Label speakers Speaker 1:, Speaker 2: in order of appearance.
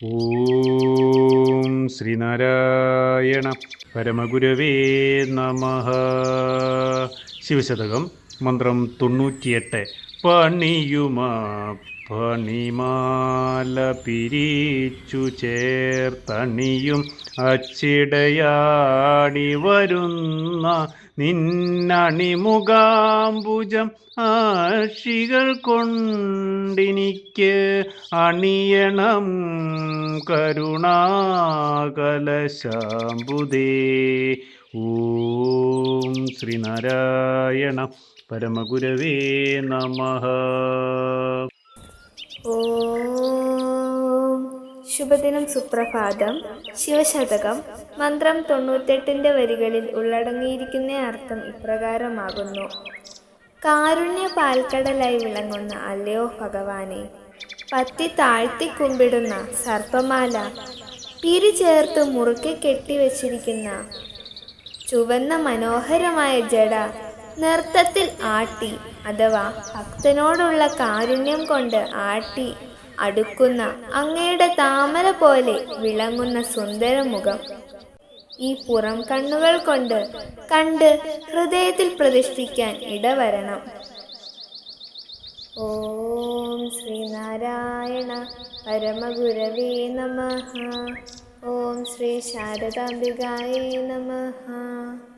Speaker 1: ഓം ശ്രീനാരായണ പരമഗുരവേ നമ. ശിവശതകം മന്ത്രം തൊണ്ണൂറ്റിയെട്ട്. പണിയുമാ പണിമാല പിരിച്ചു ചേർത്തണിയും അച്ചിടയാടി വരുന്ന നിന്നണിമുഖാംബുജം ആഷികൾ കൊണ്ടിനിക്ക് അണിയണം കരുണാകലശാംബുദേ. ശ്രീനാരായണ പരമഗുരവേ നമ.
Speaker 2: ശുഭദിനം സുപ്രഭാതം. ശിവശതകം മന്ത്രം തൊണ്ണൂറ്റെട്ടിന്റെ വരികളിൽ ഉള്ളടങ്ങിയിരിക്കുന്ന അർത്ഥം ഇപ്രകാരമാകുന്നു. കാരുണ്യ പാൽക്കടലായി വിളങ്ങുന്ന അല്ലയോ ഭഗവാനെ പത്തി താഴ്ത്തി കുമ്പിടുന്ന സർപ്പമാല പിരി ചേർത്ത് മുറുക്കെ കെട്ടിവെച്ചിരിക്കുന്ന ചുവന്ന മനോഹരമായ ജട നൃത്തത്തിൽ ആട്ടി അഥവാ ഭക്തനോടുള്ള കാരുണ്യം കൊണ്ട് ആട്ടി അടുക്കുന്ന അങ്ങയുടെ താമര പോലെ വിളങ്ങുന്ന സുന്ദര മുഖം. ഈ പുറം കണ്ണുകൾ കൊണ്ട് കണ്ട് ഹൃദയത്തിൽ പ്രതിഷ്ഠിക്കാൻ ഇടവരണം. ഓം ശ്രീനാരായണ പരമഗുരവേ നമ. ॐ श्री शारदाम्बिगाय नमः।